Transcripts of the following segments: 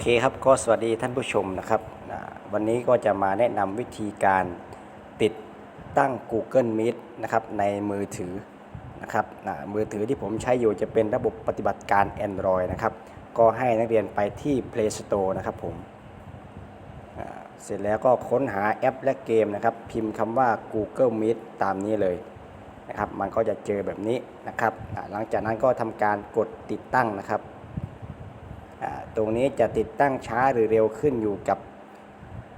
เคครับก็สวัสดีท่านผู้ชมนะครับวันนี้ก็จะมาแนะนำวิธีการติดตั้ง Google Meet นะครับในมือถือนะครับมือถือที่ผมใช้อยู่จะเป็นระบบปฏิบัติการ Android นะครับก็ให้นักเรียนไปที่ Play Store นะครับผมเสร็จแล้วก็ค้นหาแอปและเกมนะครับ พิมพ์คำว่า Google Meet ตามนี้เลยนะครับ มันก็จะเจอแบบนี้นะครับหลังจากนั้นก็ทำการกดติดตั้งนะครับ ตรงนี้จะติดตั้งช้าหรือเร็วขึ้นอยู่กับ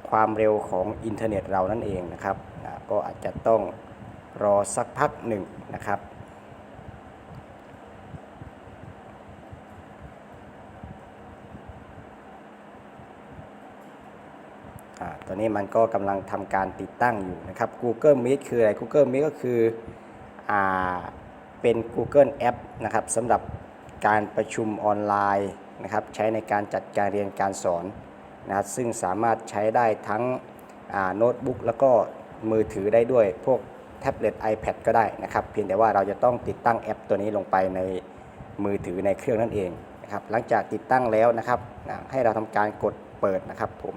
ความเร็วของอินเทอร์เน็ตเรานั่นเองนะครับก็อาจจะต้องรอสักพักหนึ่งนะครับ ตอนนี้มันก็กำลังทำการติดตั้งอยู่นะครับ Google Meet คืออะไร Google Meet ก็คืออเป็น Google App นะครับสำหรับการประชุมออนไลน์ นะครับใช้ในการจัดการเรียนการสอนนะครับซึ่งสามารถใช้ได้ทั้งโน้ตบุ๊กแล้วก็มือถือได้ด้วย พวกแท็บเล็ต iPad ก็ได้นะครับเพียงแต่ว่าเราจะต้องติดตั้งแอปตัวนี้ลงไปในมือถือในเครื่องนั่นเองนะครับหลังจากติดตั้งแล้วนะครับให้เราทำการกดเปิดนะครับผม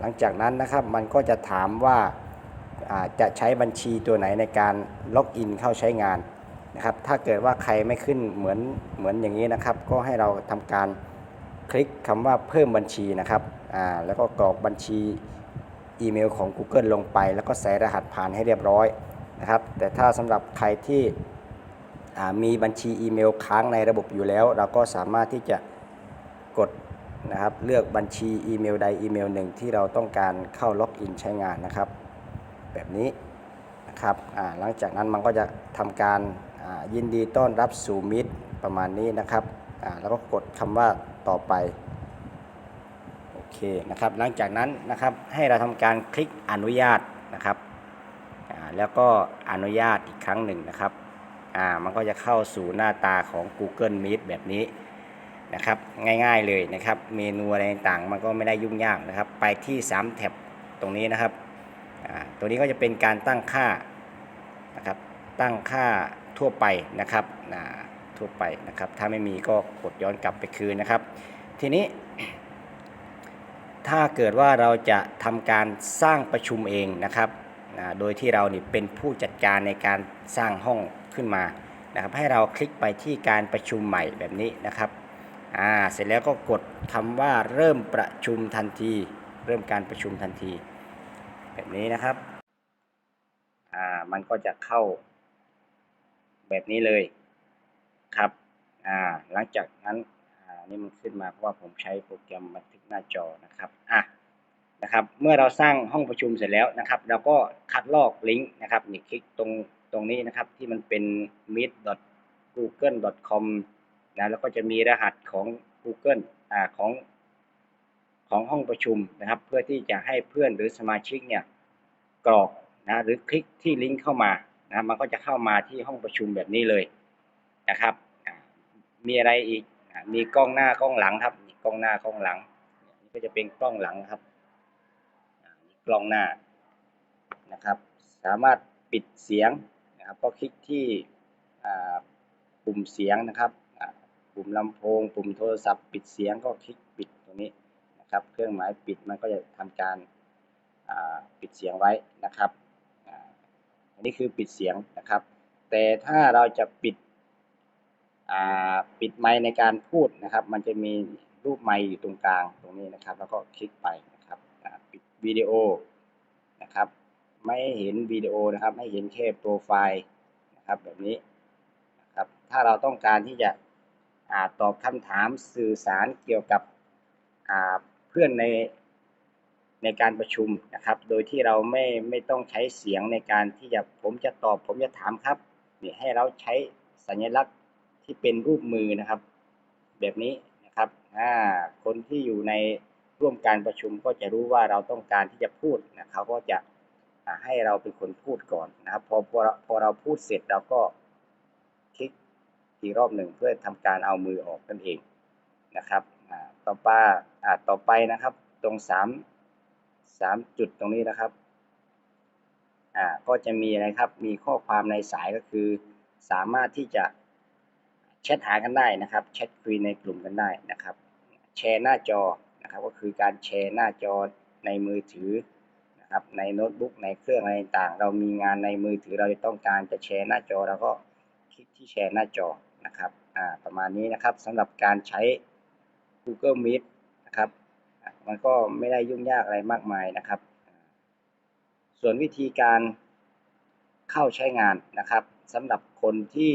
หลังจากนั้นนะครับมันก็จะถามว่าจะใช้บัญชีตัวไหนในการล็อกอินเข้าใช้งาน นะครับ ถ้าเกิดว่าใครไม่ขึ้นเหมือนเหมือนอย่างนี้นะครับ ก็ให้เราทำการคลิกคำว่าเพิ่มบัญชีนะครับอ่าแล้วก็กรอกบัญชีอีเมลของ Google ลงไป แล้วก็ใส่รหัสผ่านให้เรียบร้อยนะครับ แต่ถ้าสำหรับใครที่อ่ามีบัญชีอีเมลค้างในระบบอยู่แล้ว เราก็สามารถที่จะกดนะครับเลือกบัญชีอีเมลใดอีเมลหนึ่งที่เราต้องการเข้าล็อกอินใช้งานนะครับ แบบนี้นะครับอ่าหลังจากนั้นมันก็จะทำการ ยินดีต้อนรับสู่มิตรประมาณนี้นะครับแล้วก็กดคำว่าต่อไปโอเคนะครับ หลังจากนั้นนะครับให้เราทำการคลิกอนุญาตนะครับแล้วก็อนุญาตอีกครั้งหนึ่งนะครับมันก็จะเข้าสู่หน้าตาของ Google Meet แบบนี้นะครับ ง่ายๆเลยนะครับ เมนูอะไรต่างๆ มันก็ไม่ได้ยุ่งยากนะครับ ไปที่ 3 แท็บตรงนี้นะครับตัวนี้ก็จะเป็นการตั้งค่านะครับตั้งค่า ทั่วไปนะครับอ่าทั่วไปนะครับ ถ้าไม่มีก็กดย้อนกลับไปคืนนะครับ ทีนี้ ถ้าเกิดว่าเราจะทำการสร้างประชุมเองนะครับอ่าโดยที่เรานี่เป็นผู้จัดการในการสร้างห้องขึ้นมานะครับ ให้เราคลิกไปที่การประชุมใหม่แบบนี้นะครับอ่าเสร็จแล้วก็กดคำว่าเริ่มประชุมทันที เริ่มการประชุมทันที แบบนี้นะครับอ่ามันก็จะเข้า แบบนี้เลยครับอ่าหลังจากนั้นอ่านี่มันขึ้นมาเพราะว่าผมใช้โปรแกรมบันทึกหน้าจอนะครับอะนะครับเมื่อเราสร้างห้องประชุมเสร็จแล้วนะครับ เราก็คัดลอกลิงก์นะครับนี่คลิกตรงตรงนี้นะครับที่มันเป็น meet.google.com นะแล้วก็จะมีรหัสของ Google อ่าของของห้องประชุมนะครับ เพื่อที่จะให้เพื่อนหรือสมาชิกเนี่ยกรอกนะหรือคลิกที่ลิงก์เข้ามา นะมันก็จะเข้ามาที่ห้องประชุมแบบนี้เลยนะครับมีอะไรอีกมีกล้องหน้ากล้องหลังครับกล้องหน้ากล้องหลังนี่ก็จะเป็นกล้องหลังครับกล้องหน้านะครับ สามารถปิดเสียงนะครับก็คลิกที่ปุ่มเสียงนะครับปุ่มลำโพง ปุ่มโทรศัพท์ ปิดเสียงก็คลิกปิดตรงนี้นะครับ เครื่องหมายปิดมันก็จะทำการปิดเสียงไว้นะครับ นนี้คือปิดเสียงนะครับ แต่ถ้าเราจะปิดปิดไมค์ในการพูดนะครับ มันจะมีรูปไมค์อยู่ตรงกลางตรงนี้นะครับ แล้วก็คลิกไปนะครับปิดวิดีโอนะครับ ไม่เห็นวิดีโอนะครับให้เห็นแค่โปรไฟล์นะครับแบบนี้นะครับ ถ้าเราต้องการที่จะอาตอบคำถามสื่อสารเกี่ยวกับเพื่อนใน ในการประชุมนะครับ โดยที่เราไม่ไม่ต้องใช้เสียงในการที่จะผมจะตอบ ผมจะถามครับนี่ให้เราใช้สัญลักษณ์ที่เป็นรูปมือนะครับ แบบนี้นะครับอ่าคนที่อยู่ในร่วมการประชุมก็จะรู้ว่าเราต้องการที่จะพูดนะเขาก็จะให้เราเป็นคนพูดก่อนนะครับพอพอพอเราพูดเสร็จเราก็คลิกอีกรอบหนึ่งเพื่อทำการเอามือออกนั่นเองนะครับต่อไปอ่าต่อไปนะครับ ตรงสาม สามจุดตรงนี้นะครับอ่าก็จะมีอะไรครับมีข้อความในสายก็คือ สามารถที่จะแชทหากันได้นะครับแชทคุยในกลุ่มกันได้นะครับ แชร์หน้าจอนะครับก็คือการแชร์หน้าจอในมือถือนะครับในโน้ตบุ๊กในเครื่องอะไรต่างเรามีงานในมือถือเราจะต้องการจะแชร์หน้าจอเราก็คลิกที่แชร์หน้าจอนะครับอ่าประมาณนี้นะครับสำหรับการใช้ Google Meet นะครับ มันก็ไม่ได้ยุ่งยากอะไรมากมายนะครับ ส่วนวิธีการเข้าใช้งานนะครับสำหรับคนที่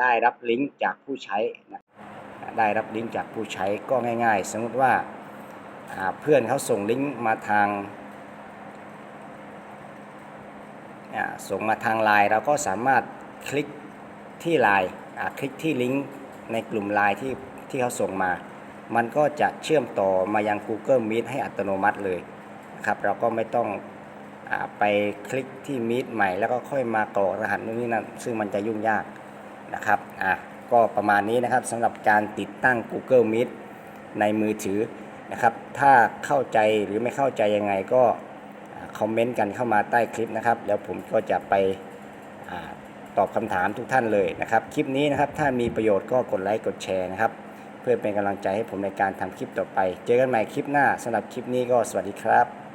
ได้รับลิงก์จากผู้ใช้นะได้รับลิงก์จากผู้ใช้ก็ง่าย ๆ สมมติว่าเพื่อนเขาส่งลิงก์มาทางส่งมาทางไลน์เราก็สามารถคลิกที่ไลน์คลิกที่ลิงก์ในกลุ่มไลน์ที่ที่เขาส่งมา มันก็จะเชื่อมต่อมายัง Google Meet ให้อัตโนมัติเลยนะครับเราก็ไม่ต้องอไปคลิกที่ Meet ใหม่ แล้วก็ค่อยมากรอกรหัสนู่นนี่นั่นซึ่งมันจะยุ่งยากนะครับอะก็ประมาณนี้นะครับสำหรับการติดตั้ง Google Meet ในมือถือนะครับ ถ้าเข้าใจหรือไม่เข้าใจยังไงก็คอมเมนต์กันเข้ามาใต้คลิปนะครับ แล้วผมก็จะไปอตอบคำถามทุกท่านเลยนะครับ คลิปนี้นะครับ ถ้ามีประโยชน์ก็กดไลค์กดแชร์นะครับ พื่อเป็นกำลังใจให้ผมในการทำคลิปต่อไป เจอกันใหม่คลิปหน้าสำหรับคลิปนี้ก็สวัสดีครับ